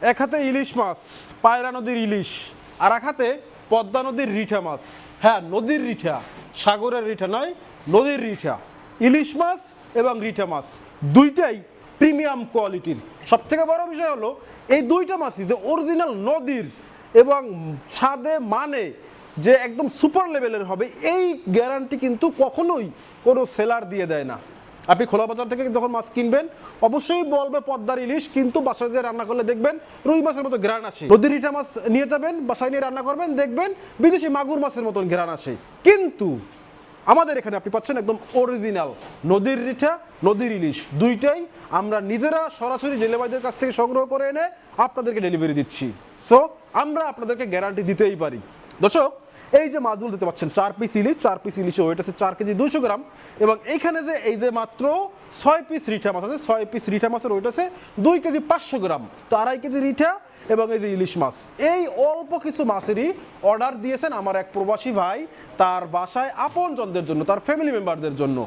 এক হাতে ইলিশ মাছ, পায়রা নদীর ইলিশ, আর এক হাতে পদ্মা নদীর রিঠা মাছ। হ্যাঁ নদীর রিঠা, সাগরের রিঠা নয়, নদীর রিঠা। ইলিশ মাছ এবং রিঠা মাছ দুইটাই প্রিমিয়াম কোয়ালিটির। সব থেকে বড় বিষয় হলো, এই দুইটা মাছই যে অরিজিনাল নদীর এবং স্বাদে মানে যে একদম সুপার লেভেলের হবে, এই গ্যারান্টি কিন্তু কখনোই কোনো সেলার দিয়ে দেয় না। আপনি খোলা বাজার থেকে যখন মাছ কিনবেন, অবশ্যই বলবে পদ্মার ইলিশ, কিন্তু বাসায় যে রান্না করলে দেখবেন রুই মাছের মতো গ্রান আসে। নদীর ইটা মাছ নিয়ে যাবেন, বাসায় নিয়ে রান্না করবেন, দেখবেন বিদেশি মাগুর মাছের মতন গ্রান আসে। কিন্তু আমাদের এখানে আপনি পাচ্ছেন একদম অরিজিনাল নদীর রিঠা নদীর ইলিশ। দুইটাই আমরা নিজেরা সরাসরি জেলেবাইদের কাছ থেকে সংগ্রহ করে এনে আপনাদেরকে ডেলিভারি দিচ্ছি। সো আমরা আপনাদেরকে গ্যারান্টি দিতেই পারি। দর্শক এই যে মাছগুলো দিতে পাচ্ছেন, চার পিস ইলিশ, চার পিস ইলিশে ওয়েট আছে চার কেজি দুশো গ্রাম। এবং এইখানে যে এই যে মাত্র ছয় পিস রিঠা মাছ আছে, ছয় পিস রিঠা মাছের ওয়েট আছে দুই কেজি পাঁচশো গ্রাম, তো আড়াই কেজি রিঠা এবং এই যে ইলিশ মাছ। এই অল্প কিছু মাছেরই অর্ডার দিয়েছেন আমার এক প্রবাসী ভাই, তার বাসায় আপনজনদের জন্য, তার ফ্যামিলি মেম্বারদের জন্য।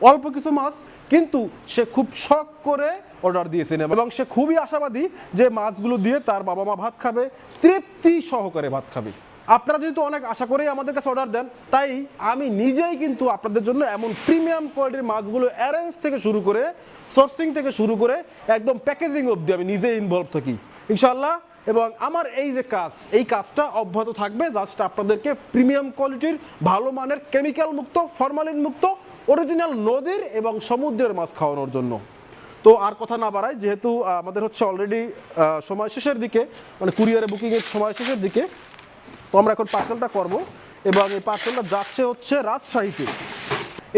অল্প কিছু মাছ, কিন্তু সে খুব শখ করে অর্ডার দিয়েছেন এবং সে খুবই আশাবাদী যে মাছগুলো দিয়ে তার বাবা মা ভাত খাবে, তৃপ্তি সহকারে ভাত খাবে। আপনারা যেহেতু অনেক আশা করেই আমাদের কাছে অর্ডার দেন, তাই আমি নিজেই কিন্তু আপনাদের জন্য এমন প্রিমিয়াম কোয়ালিটির মাছগুলো অ্যারেঞ্জ থেকে শুরু করে সোর্সিং থেকে শুরু করে, একদম প্যাকেজিং অবধি আমি নিজে ইনভলভ থাকি। ইনশাল্লাহ এবং আমার এই যে কাজ, এই কাজটা অব্যাহত থাকবে জাস্ট আপনাদেরকে প্রিমিয়াম কোয়ালিটির ভালো মানের কেমিক্যাল মুক্ত ফরমালিন মুক্ত অরিজিনাল নদীর এবং সমুদ্রের মাছ খাওয়ানোর জন্য। তো আর কথা না বাড়াই, যেহেতু আমাদের হচ্ছে অলরেডি সময় শেষের দিকে মানে কুরিয়ারে বুকিংয়ের সময় শেষের দিকে তো আমরা এখন পার্সেলটা করব এবং এই পার্সেলটা যাচ্ছে হচ্ছে রাজশাহীতে।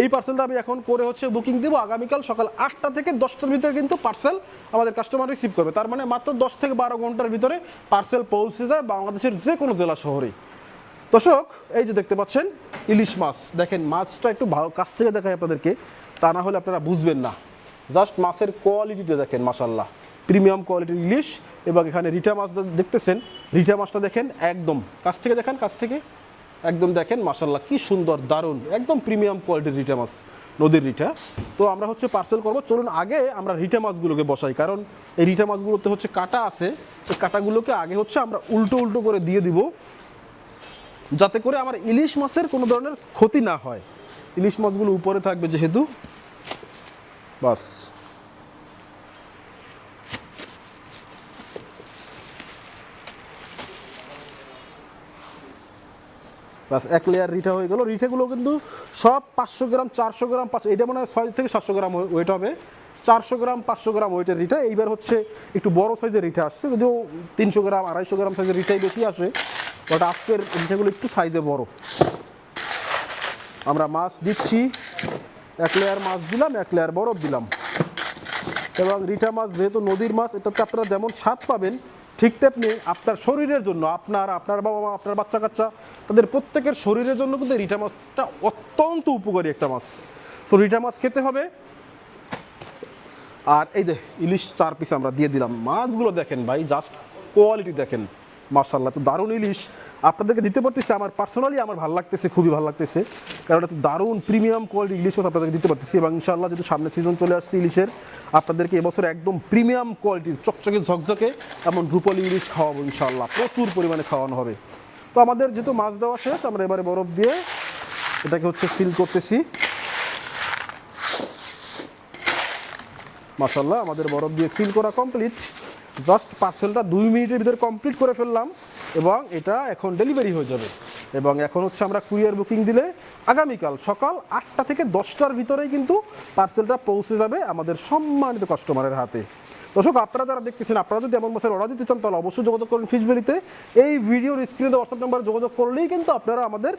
এই পার্সেলটা আমি এখন করে হচ্ছে বুকিং দেবো আগামীকাল সকাল আটটা থেকে দশটার ভিতরে কিন্তু পার্সেল আমাদের কাস্টমার রিসিভ করবে। তার মানে মাত্র দশ থেকে বারো ঘণ্টার ভিতরে পার্সেল পৌঁছে যায় বাংলাদেশের যে কোনো জেলা শহরে। দর্শক, এই যে দেখতে পাচ্ছেন, ইলিশ মাছ। দেখেন, মাছটা একটু ভালো কাছ থেকে দেখায় আপনাদেরকে। তা না হলে আপনারা বুঝবেন না। জাস্ট মাছের কোয়ালিটিটা দেখেন মাসাল্লাহ প্রিমিয়াম কোয়ালিটির ইলিশ এবং এখানে রিটা মাছ দেখতেছেন। রিটা মাছটা দেখেন একদম, কাছ থেকে দেখেন, কাছ থেকে। একদম দেখেন মাসাল্লাহ কি সুন্দর, দারুণ, একদম প্রিমিয়াম কোয়ালিটির রিটা মাছ, নদীর রিটা। তো আমরা হচ্ছে পার্সেল করব। চলুন আগে আমরা রিটা মাছগুলোকে বসাই, কারণ এই রিটা মাছগুলোতে হচ্ছে কাটা আছে। এই কাটাগুলোকে আগে হচ্ছে আমরা উল্টো উল্টো করে দিয়ে দিব, যাতে করে আমার ইলিশ মাছের কোনো ধরনের ক্ষতি না হয়। ইলিশ মাছগুলো উপরে থাকবে যেহেতু। বাস। বাস এক লেয়ার রিঠা হয়ে গেল। রিঠাগুলো কিন্তু সব পাঁচশো গ্রাম, চারশো গ্রাম, পাঁচশো এটা মনে হয় ছয় থেকে সাতশো গ্রাম ওয়েট হবে। চারশো গ্রাম, পাঁচশো গ্রাম ওয়েটের রিঠা। এইবার হচ্ছে একটু বড় সাইজের রিঠা আসছে। যদিও তিনশো গ্রাম, আড়াইশো গ্রাম সাইজের রিঠাই বেশি আসে বাট আজকের রিঠাগুলো একটু সাইজে বড়। আমরা মাছ দিচ্ছি। এক লেয়ার মাছ দিলাম, এক লেয়ার বরফ দিলাম। এবং রিঠা মাছ যেহেতু নদীর মাছ, এটাতে আপনারা যেমন স্বাদ পাবেন, ঠিক তেমনি আপনার শরীরের জন্য, আপনার আপনার বাবা মা, আপনার বাচ্চা কাচ্চা, তাদের প্রত্যেকের শরীরের জন্য কিন্তু রিঠা মাছটা অত্যন্ত উপকারী একটা মাছ। সো রিঠা মাছ খেতে হবে। আর এই যে ইলিশ চার পিস আমরা দিয়ে দিলাম। মাছগুলো দেখেন ভাই জাস্ট কোয়ালিটি দেখেন। মার্শাল্লাহ তো দারুণ ইলিশ। আপনাদেরকে দিতে পারতেছি, আমার পার্সোনালি আমার ভালো লাগতেছে, খুবই ভালো লাগতেছে। কারণ এটা দারুণ প্রিমিয়াম কোয়ালিটি ইলিশ মাছ আপনাদেরকে দিতে পারতেছি এবং ইনশাল্লাহ যেহেতু সামনে সিজন চলে আসছে ইলিশের, আপনাদেরকে এবছর একদম প্রিমিয়াম কোয়ালিটির চকচকে ঝকঝকে এমন রূপলি ইলিশ খাওয়াবো ইনশাল্লাহ প্রচুর পরিমাণে খাওয়ানো হবে। তো আমাদের যেহেতু মাছ দেওয়া শেষ, আমরা এবারে বরফ দিয়ে এটাকে হচ্ছে সিল করতেছি। মাসাল্লাহ আমাদের বরফ দিয়ে সিল করা কমপ্লিট জাস্ট পার্সেলটা দুই মিনিটের ভিতরে কমপ্লিট করে ফেললাম এবং এটা এখন ডেলিভারি হয়ে যাবে। এবং এখন হচ্ছে আমরা কুরিয়ার বুকিং দিলে আগামীকাল সকাল আটটা থেকে দশটার ভিতরেই কিন্তু পার্সেলটা পৌঁছে যাবে আমাদের সম্মানিত কাস্টমারের হাতে। দর্শক, আপনারা যারা দেখতেছেন, আপনারা যদি এমন মাছের অর্ডার দিতে চান, তাহলে অবশ্যই যোগাযোগ করুন ফিশবিলিতে এই ভিডিওর স্ক্রিনে হোয়াটসঅ্যাপ নাম্বার যোগাযোগ করলেই কিন্তু আপনারা আমাদের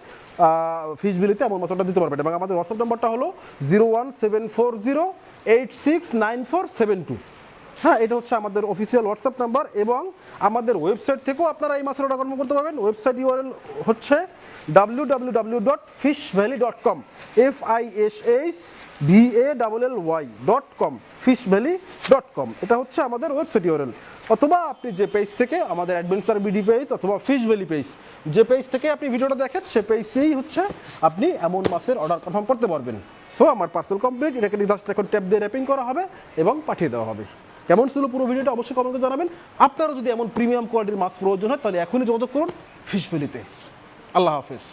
ফিশবিলিতে এমন মাছ অর্ডার দিতে পারবেন। এবং আমাদের হোয়াটসঅ্যাপ নাম্বারটা হলো zero one seven four zero eight six nine four seven two হ্যাঁ এটা হচ্ছে আমাদের অফিসিয়াল হোয়াটসঅ্যাপ নাম্বার এবং আমাদের ওয়েবসাইট থেকেও আপনারা এই মাছের অর্ডার করতে পারবেন। ওয়েবসাইট ইউআরএল হচ্ছে W W W dot fish valley dot com F I S H V A double L Y dot com fish valley dot com এটা হচ্ছে আমাদের ওয়েবসাইট ইউআরএল অথবা আপনি যে পেজ থেকে আমাদের অ্যাডভেঞ্চার বিডি পেজ অথবা ফিশ ভ্যালি পেজ যে পেজ থেকে আপনি ভিডিওটা দেখেন, সে পেজেই হচ্ছে আপনি এমন মাছের অর্ডার কনফার্ম করতে পারবেন। সো আমার পার্সেল কমপ্লিট এটাকে জাস্ট এখন ট্যাপ দিয়ে র্যাপিং করা হবে এবং পাঠিয়ে দেওয়া হবে। কেমন ছিল পুরো ভিডিওটা অবশ্যই কমেন্টে জানাবেন। আপনারা যদি এমন প্রিমিয়াম কোয়ালিটির মাছ প্রয়োজন হয়, তাহলে এখনই যোগাযোগ করুন ফিশ আল্লাহ হাফেজ।